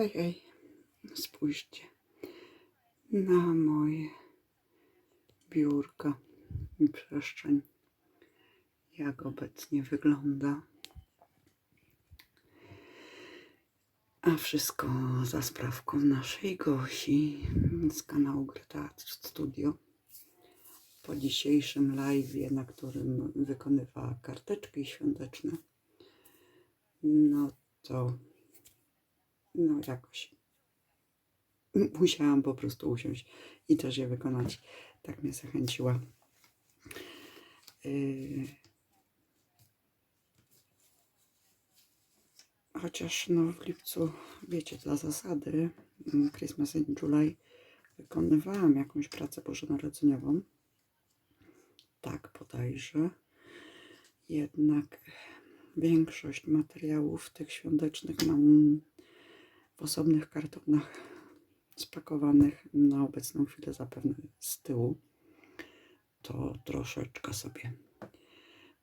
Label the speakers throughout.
Speaker 1: Hej, hej, spójrzcie na moje biurko i przestrzeń, jak obecnie wygląda. A wszystko za sprawką naszej Gosi z kanału Greta Studio. Po dzisiejszym live, na którym wykonywała karteczki świąteczne, no to no jakoś musiałam po prostu usiąść i też je wykonać. Tak mnie zachęciła. Yy, Chociaż no w lipcu, wiecie, dla zasady mm, Christmas in July wykonywałam jakąś pracę bożonarodzeniową. Tak, bodajże. Jednak większość materiałów tych świątecznych mam w osobnych kartonach spakowanych na obecną chwilę zapewne z tyłu. To troszeczkę sobie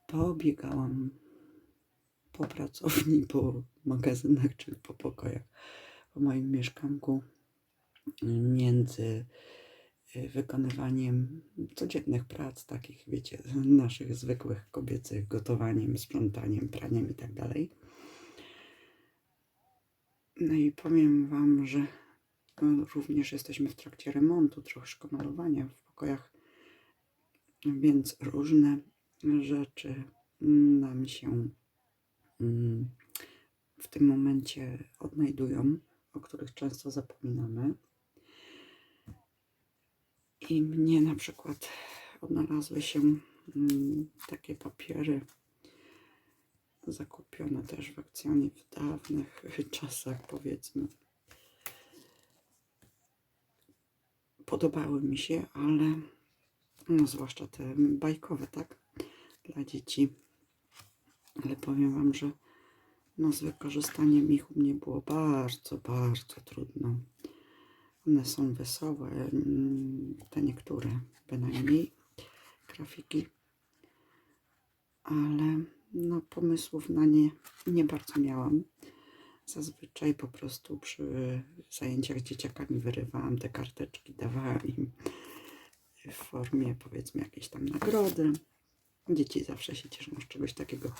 Speaker 1: pobiegałam po pracowni, po magazynach czy po pokojach po moim mieszkanku między y, wykonywaniem codziennych prac, takich wiecie, naszych zwykłych kobiecych, gotowaniem, sprzątaniem, praniem i tak. No i powiem Wam, że no, również jesteśmy w trakcie remontu, troszkę malowania w pokojach, więc różne rzeczy nam się mm, w tym momencie odnajdują, o których często zapominamy. I mnie na przykład odnalazły się mm, takie papiery zakupione też w akcjonie w dawnych czasach, powiedzmy. Podobały mi się, ale no, zwłaszcza te bajkowe, tak? Dla dzieci. Ale powiem Wam, że no, z wykorzystaniem ich u mnie było bardzo, bardzo trudno. One są wesołe, mm, te niektóre bynajmniej grafiki, ale no, pomysłów na nie nie bardzo miałam. Zazwyczaj po prostu przy zajęciach dzieciakami wyrywałam te karteczki, dawałam im w formie powiedzmy jakiejś tam nagrody. Dzieci zawsze się cieszą z czegoś takiego.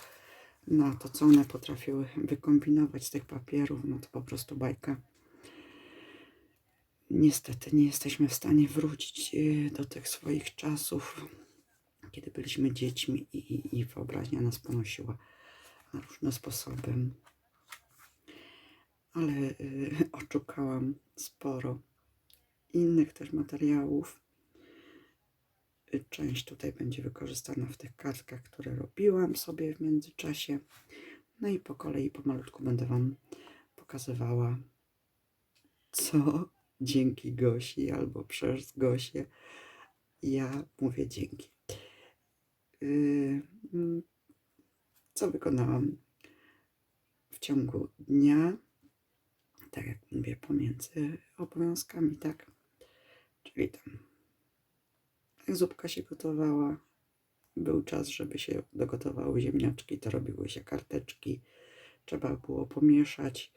Speaker 1: No to co one potrafiły wykombinować z tych papierów, no to po prostu bajka. Niestety nie jesteśmy w stanie wrócić y, do tych swoich czasów, kiedy byliśmy dziećmi i, i, i wyobraźnia nas ponosiła na różne sposoby. Ale y, sporo innych też materiałów. Część tutaj będzie wykorzystana w tych kartkach, które robiłam sobie w międzyczasie. No i po kolei pomalutku będę Wam pokazywała, co dzięki Gosi albo przez Gosię ja mówię dzięki. Yy, mm, co wykonałam w ciągu dnia, tak jak mówię, pomiędzy obowiązkami, tak? Czyli tam, zupka się gotowała, był czas, żeby się dogotowały ziemniaczki, to robiły się karteczki, trzeba było pomieszać,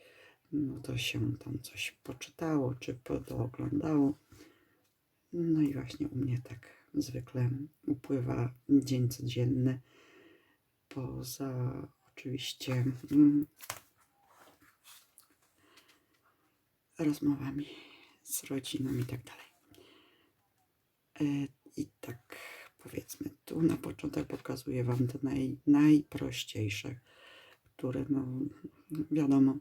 Speaker 1: no to się tam coś poczytało, czy pooglądało. No i właśnie u mnie tak zwykle upływa dzień codzienny. Poza oczywiście mm, rozmowami z rodziną i tak dalej. E, I tak powiedzmy, tu na początek pokazuję Wam te naj, najprościejsze, które no wiadomo,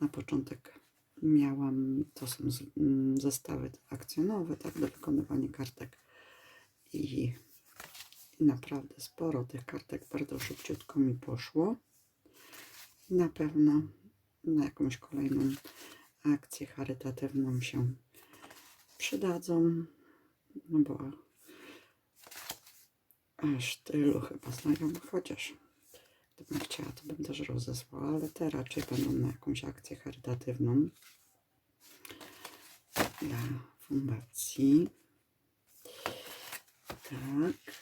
Speaker 1: na początek miałam, to są mm, zestawy akcjonowe, tak, do wykonywania kartek i, naprawdę sporo tych kartek bardzo szybciutko mi poszło. Na pewno na jakąś kolejną akcję charytatywną się przydadzą, no bo aż tylu chyba znajomych, chociaż gdybym chciała, to bym też rozesłała, ale te raczej będą na jakąś akcję charytatywną dla fundacji. Tak.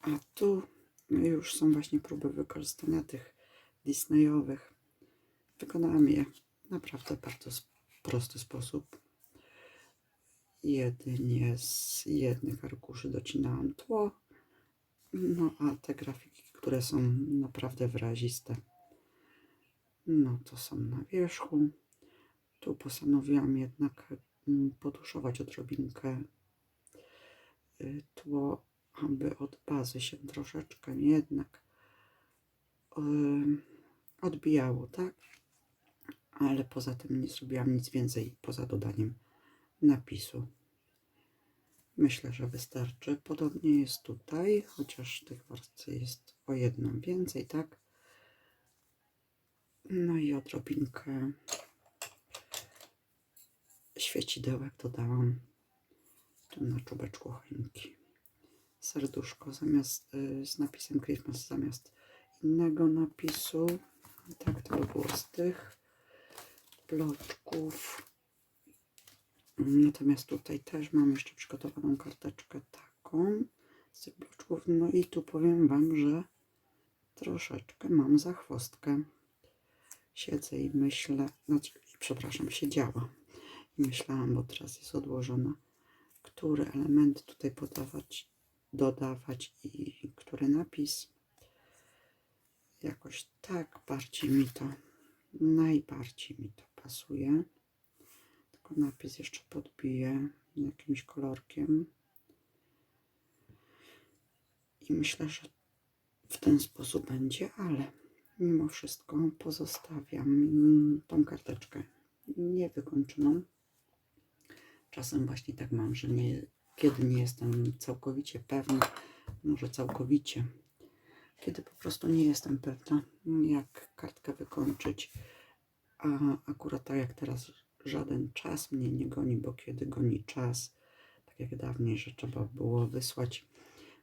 Speaker 1: A tu już są właśnie próby wykorzystania tych Disneyowych. Wykonałam je naprawdę bardzo prosty sposób. Jedynie z jednych arkuszy docinałam tło, no a te grafiki, które są naprawdę wyraziste, no to są na wierzchu. Tu postanowiłam jednak mm, potuszować odrobinkę tło, aby od bazy się troszeczkę jednak y, odbijało, tak? Ale poza tym nie zrobiłam nic więcej poza dodaniem napisu. Myślę, że wystarczy. Podobnie jest tutaj, chociaż tych warstw jest o jedną więcej, tak? No i odrobinkę świecidełek dodałam tu na czubeczku choinki. Serduszko zamiast y, z napisem Christmas zamiast innego napisu. Tak to by było z tych bloczków. Natomiast tutaj też mam jeszcze przygotowaną karteczkę taką z tych bloczków. No i tu powiem Wam, że troszeczkę mam zachwostkę. Siedzę i myślę, znaczy, przepraszam, siedziała i myślałam, bo teraz jest odłożona, który element tutaj podawać, dodawać i który napis. Jakoś tak bardziej mi to, najbardziej mi to pasuje. Tylko napis jeszcze podbiję jakimś kolorkiem. I myślę, że w ten sposób będzie, ale mimo wszystko pozostawiam tą karteczkę niewykończoną. Czasem właśnie tak mam, że nie, kiedy nie jestem całkowicie pewna, może całkowicie, kiedy po prostu nie jestem pewna, jak kartkę wykończyć, a akurat tak jak teraz żaden czas mnie nie goni, bo kiedy goni czas, tak jak dawniej, że trzeba było wysłać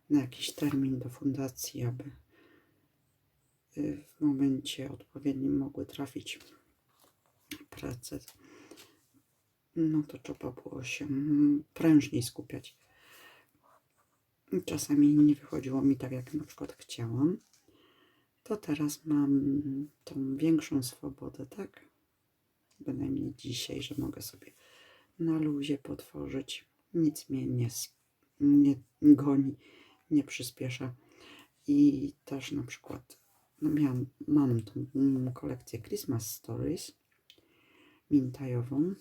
Speaker 1: na jakiś termin do fundacji, aby y, w momencie odpowiednim mogły trafić prace, no to trzeba było się prężniej skupiać. Czasami nie wychodziło mi tak, jak na przykład chciałam. To teraz mam tą większą swobodę, tak? Bynajmniej dzisiaj, że mogę sobie na luzie potworzyć. Nic mnie nie, nie goni, nie przyspiesza. I też na przykład no miałam, mam tą mm, kolekcję Christmas Stories mintajową.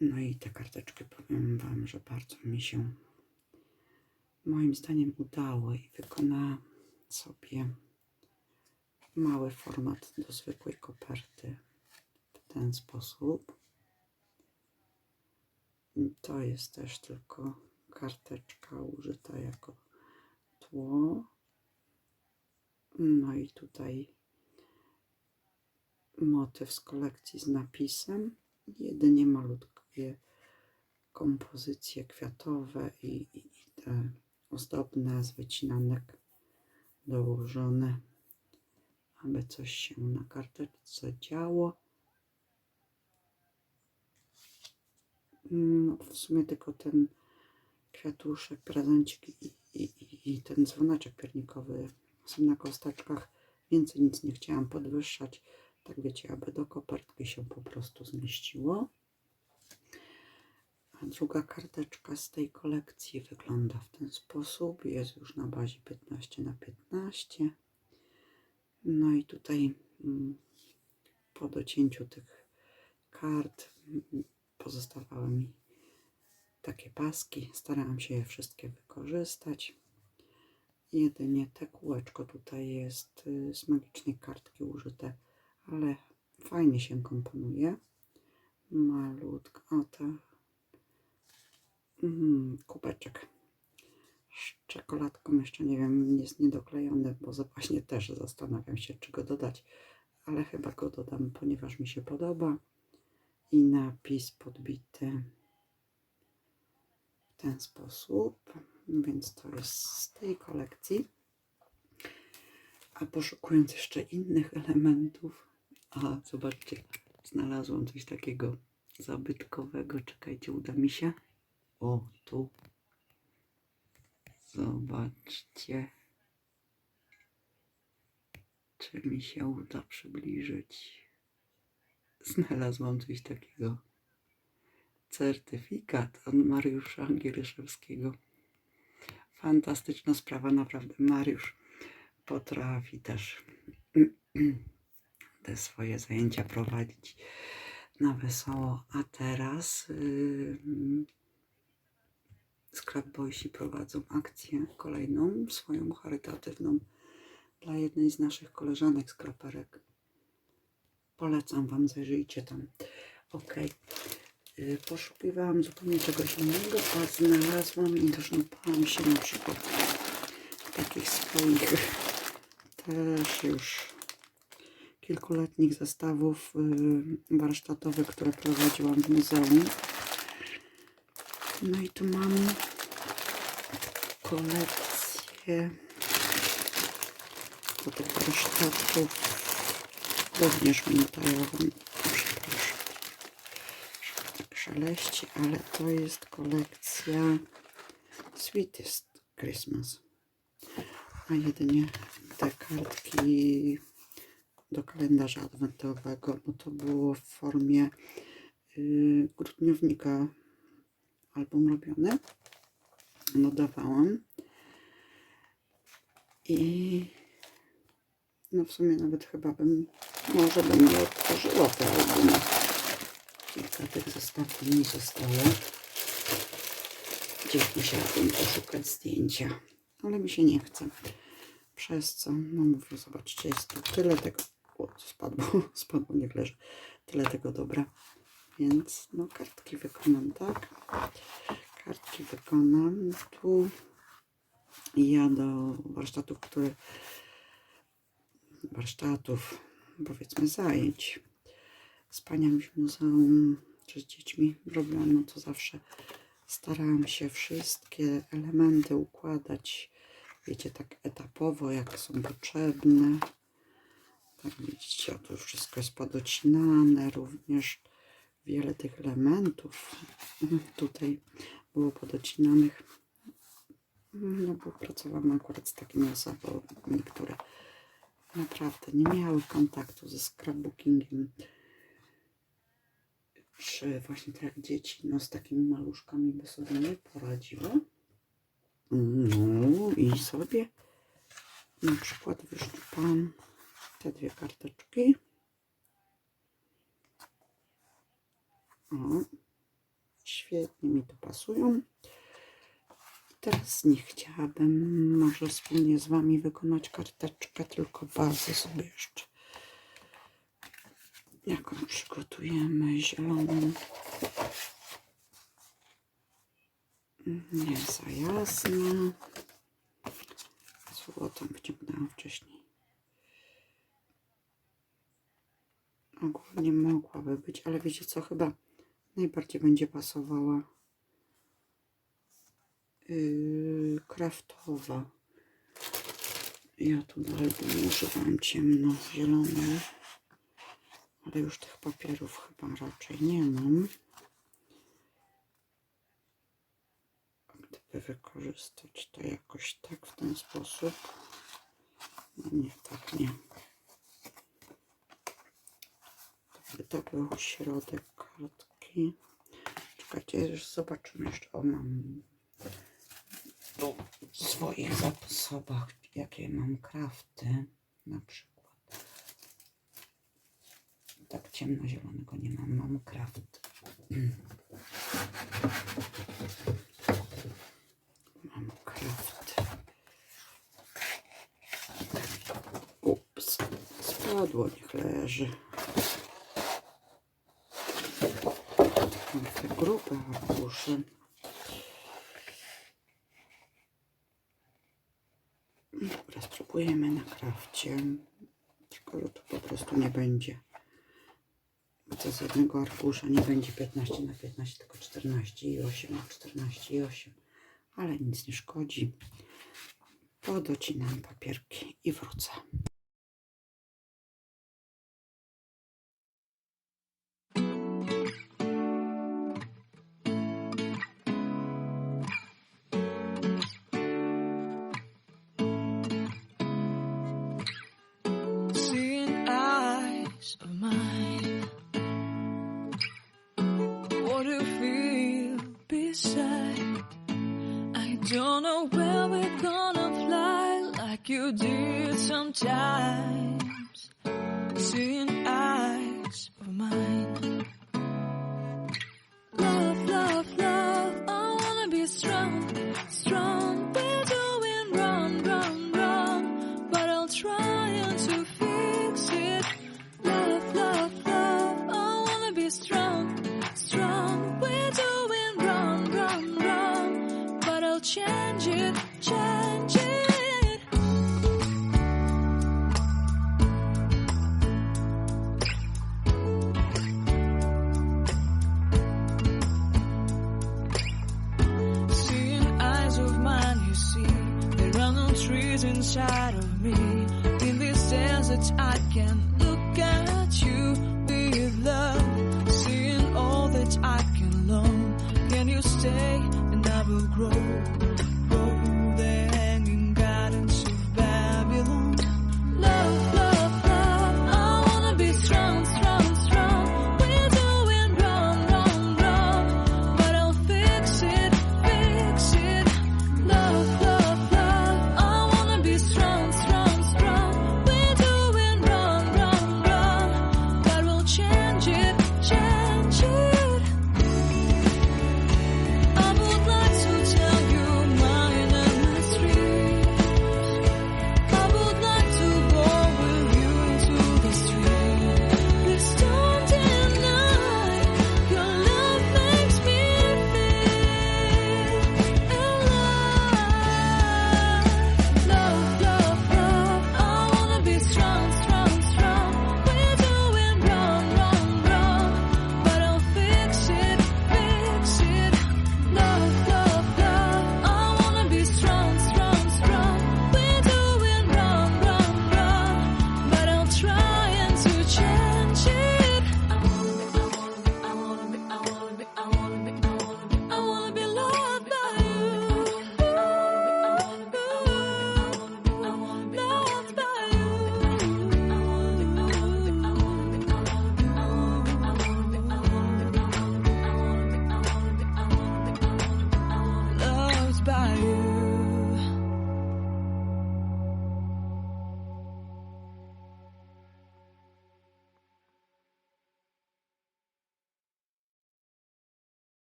Speaker 1: No i te karteczki powiem Wam, że bardzo mi się moim zdaniem udało i wykonałam sobie mały format do zwykłej koperty w ten sposób. To jest też tylko karteczka użyta jako tło. No i tutaj motyw z kolekcji z napisem. Jedynie malutkie kompozycje kwiatowe i, i, i te ozdobne z wycinanek dołożone, aby coś się na karteczce działo. No, w sumie tylko ten kwiatuszek, prezencik i, i, i, i ten dzwoneczek piernikowy są na kosteczkach. Więcej nic nie chciałam podwyższać. Tak wiecie, aby do kopertki się po prostu zmieściło. A druga karteczka z tej kolekcji wygląda w ten sposób. Jest już na bazie 15 na 15. No i tutaj mm, po docięciu tych kart mm, pozostawały mi takie paski. Starałam się je wszystkie wykorzystać. Jedynie te kółeczko tutaj jest y, z magicznej kartki użyte, ale fajnie się komponuje. Malutko, o te mm, kubeczek z czekoladką jeszcze nie wiem, jest niedoklejony, bo właśnie też zastanawiam się, czy go dodać, ale chyba go dodam, ponieważ mi się podoba. I napis podbity w ten sposób, więc to jest z tej kolekcji. A poszukując jeszcze innych elementów, a zobaczcie, znalazłam coś takiego zabytkowego. Czekajcie, uda mi się. O, tu. Zobaczcie. Czy mi się uda przybliżyć? znalazłam coś takiego. Certyfikat od Mariusza Gieryszewskiego. Fantastyczna sprawa, naprawdę. Mariusz potrafi też te swoje zajęcia prowadzić na wesoło. A teraz yy, Boysi prowadzą akcję kolejną, swoją charytatywną dla jednej z naszych koleżanek skraperek. Polecam Wam, zajrzyjcie tam. Ok. Poszukiwałam zupełnie czegoś innego, a znalazłam i doszłam się na przykład takich swoich też już kilkuletnich zestawów yy, warsztatowych, które prowadziłam w muzeum. No i tu mam kolekcję do tych warsztatów również minutajową. Przepraszam, szaleści, ale to jest kolekcja Sweetest Christmas. A jedynie te kartki do kalendarza adwentowego, bo to było w formie yy, grudniownika album robiony. Dodawałam. I no w sumie nawet chyba bym, może bym nie otworzyła te albumy. Kilka tych zestawów mi zostało. Gdzieś musiałabym poszukać zdjęcia, ale mi się nie chce. Przez co, no mówię, zobaczcie, jest tu tyle tego, o, spadło, spadło, niech leży, tyle tego dobra. Więc no kartki wykonam, tak? Kartki wykonam. Tu ja do warsztatów, które warsztatów, powiedzmy zajęć z paniami w muzeum czy z dziećmi robiłam, no to zawsze starałam się wszystkie elementy układać, wiecie, tak etapowo, jak są potrzebne. Tak widzicie, już wszystko jest podocinane, również wiele tych elementów tutaj było podocinanych. No bo pracowałam akurat z takimi osobami, które naprawdę nie miały kontaktu ze scrapbookingiem. Czy właśnie tak dzieci, no z takimi maluszkami by sobie nie poradziły. No i sobie na przykład wyszczupałam te dwie karteczki. O, świetnie mi to pasują. Teraz nie chciałabym może wspólnie z Wami wykonać karteczkę, tylko bazę sobie jeszcze jaką przygotujemy zieloną. Nie za jasna. Złotą wyciągnęłam wcześniej. Ogólnie mogłaby być, ale wiecie co, chyba najbardziej będzie pasowała yy, kraftowa. Ja tu dalej używam ciemno-zielonej, ale już tych papierów chyba raczej nie mam. Gdyby wykorzystać to jakoś tak w ten sposób, no nie, tak nie. Gdyby to był środek kartki. Czekajcie, już zobaczymy jeszcze. O, mam tu w swoich zasobach, jakie mam krafty. Na przykład. Tak ciemnozielonego nie mam. Mam kraft. Mam kraft. Ups. Spadło, niech leży. Mam te grube arkusze. Dobra, spróbujemy na krafcie. Tylko, że to po prostu nie będzie. To z jednego arkusza nie będzie 15 na 15, tylko 14 i 8 na 14 i 8. Ale nic nie szkodzi. Podocinam papierki i wrócę.
Speaker 2: you did sometimes, seeing eyes of mine. Love, love, love, I wanna be strong, strong. We're doing wrong, wrong, wrong, but I'll try and to fix it. Love, love, love, I wanna be strong, strong. We're doing wrong, wrong, wrong, but I'll change it.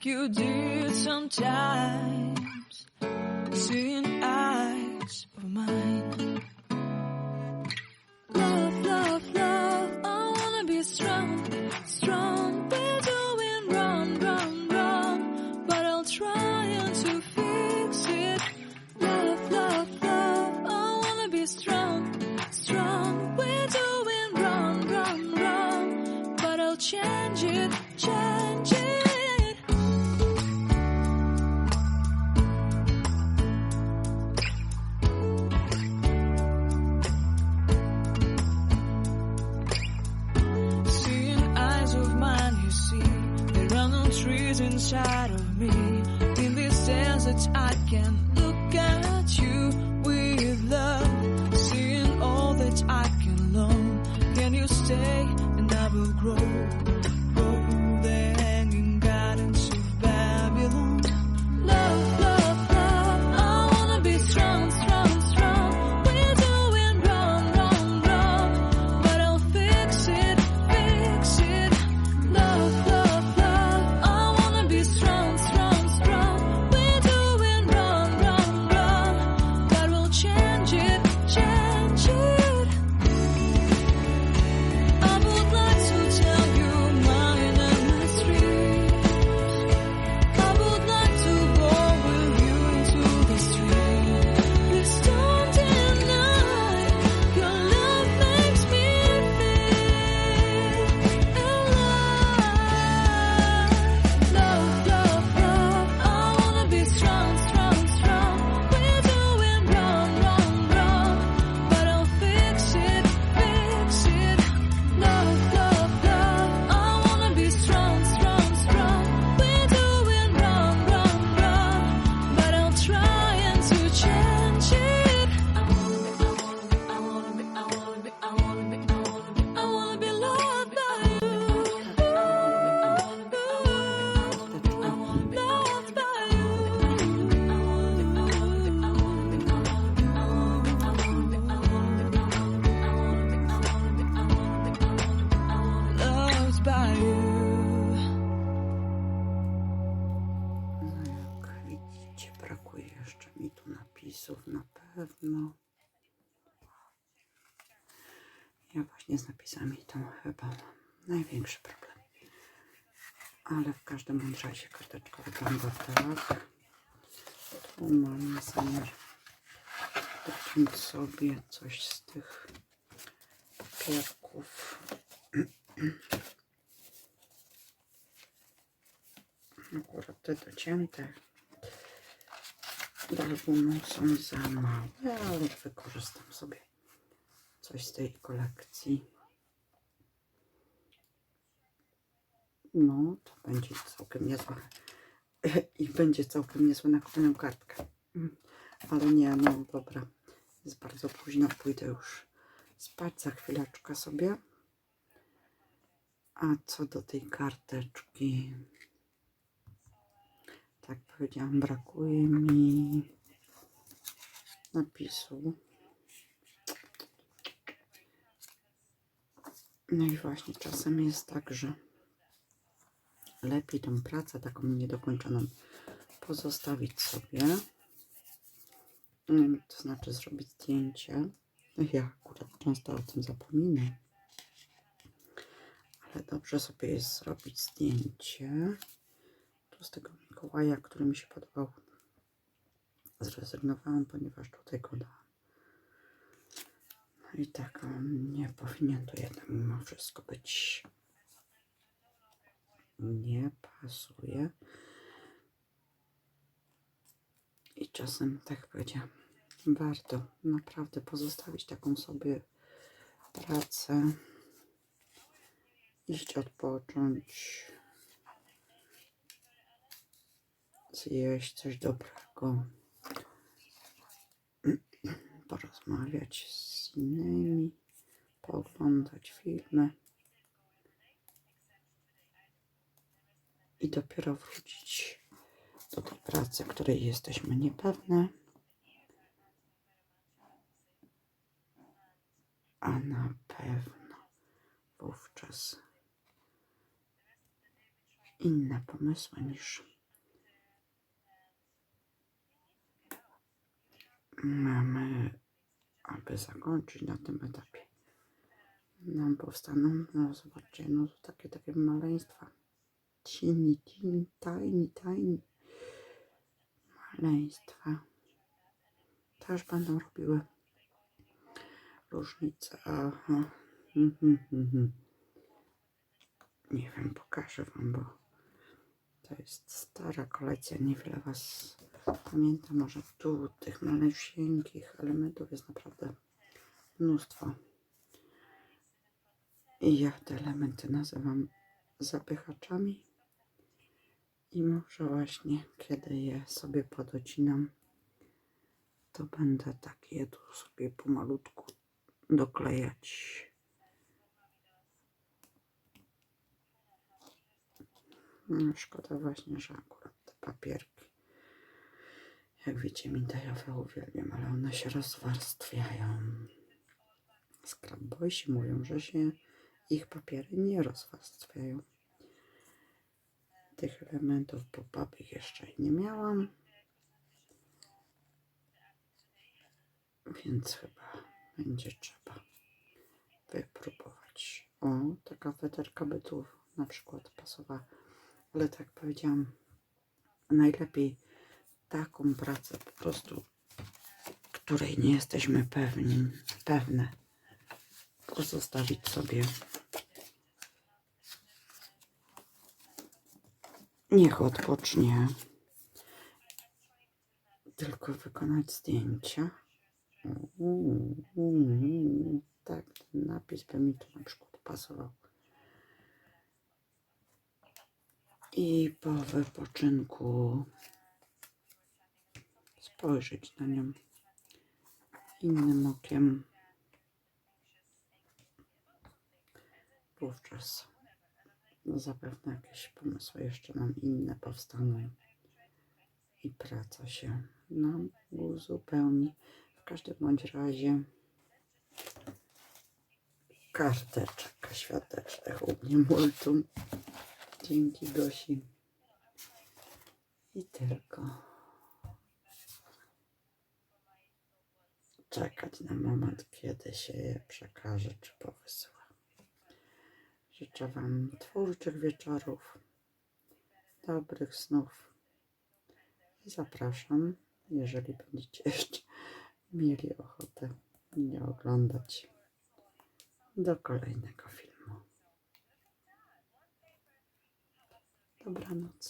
Speaker 2: like you did sometimes. Seeing inside of me. In this desert, I can
Speaker 1: chyba największy problem. Ale w każdym razie karteczka wygląda tak. Tu mam zamiar dopiąć sobie coś z tych papierków. Akurat te docięte do albumu są za małe, ale wykorzystam sobie coś z tej kolekcji. No, to będzie całkiem niezłe. I będzie całkiem niezłe na kolejną kartkę. Mm, Ale nie, no dobra. Jest bardzo późno, pójdę już spać za chwileczkę sobie. A co do tej karteczki, tak powiedziałam, brakuje mi napisu. No i właśnie czasem jest tak, że lepiej tą pracę taką niedokończoną pozostawić sobie. Mm, To znaczy zrobić zdjęcie. Ja akurat często o tym zapominam. Ale dobrze sobie jest zrobić zdjęcie. Tu z tego Mikołaja, który mi się podobał, zrezygnowałam, ponieważ tutaj go dałam. No i tak, on nie powinien to jednak mimo wszystko być. Nie pasuje. I czasem, tak jak powiedziałam, warto naprawdę pozostawić taką sobie pracę, iść odpocząć, zjeść coś dobrego, porozmawiać z innymi, pooglądać filmy i dopiero wrócić do tej pracy, której jesteśmy niepewne. A na pewno wówczas inne pomysły niż mamy, aby zakończyć na tym etapie. Nam powstaną, no zobaczcie, no to takie, takie maleństwa. Teeny, teeny, tiny, tiny maleństwa. Też będą robiły różnicę. Aha. Mhm, mhm. Nie wiem, pokażę wam, bo to jest stara kolekcja. Niewiele was pamięta. Może tu tych maleńkich elementów jest naprawdę mnóstwo. I ja te elementy nazywam zapychaczami. I może właśnie, kiedy je sobie podocinam, to będę tak je tu sobie pomalutku doklejać. No, szkoda właśnie, że akurat te papierki, jak wiecie, mintajowe uwielbiam, ale one się rozwarstwiają. Scrapboysi mówią, że się ich papiery nie rozwarstwiają. Tych elementów pop-upich jeszcze nie miałam. Więc chyba będzie trzeba wypróbować. O, taka weterka by tu na przykład pasowała. Ale tak powiedziałam, najlepiej taką pracę po prostu, której nie jesteśmy pewni, pewne, pozostawić sobie. Niech odpocznie. Tylko wykonać zdjęcia. Tak, ten napis by mi tu na przykład pasował. I po wypoczynku spojrzeć na nią innym okiem. Wówczas zapewne jakieś pomysły jeszcze nam inne powstaną i praca się nam uzupełni. W każdym bądź razie karteczek świątecznych u mnie multum. Dzięki Gosi. I tylko. czekać na moment, kiedy się je przekaże czy powysyła. Życzę Wam twórczych wieczorów, dobrych snów i zapraszam, jeżeli będziecie jeszcze mieli ochotę mnie oglądać, do kolejnego filmu. Dobranoc.